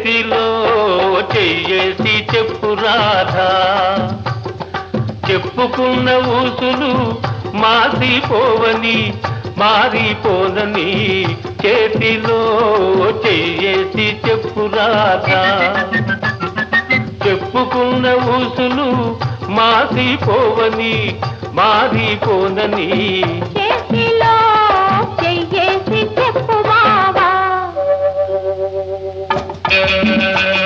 చేతిలో చెయ్యేసి చెప్పు రాధా. చెప్పుకున్న ఊసులు మారిపోవని మారిపోదని చేతిలో చెయ్యేసి చెప్పు రాధా. చెప్పుకున్న ఊసులు మారిపోవని మారిపోనని Thank you.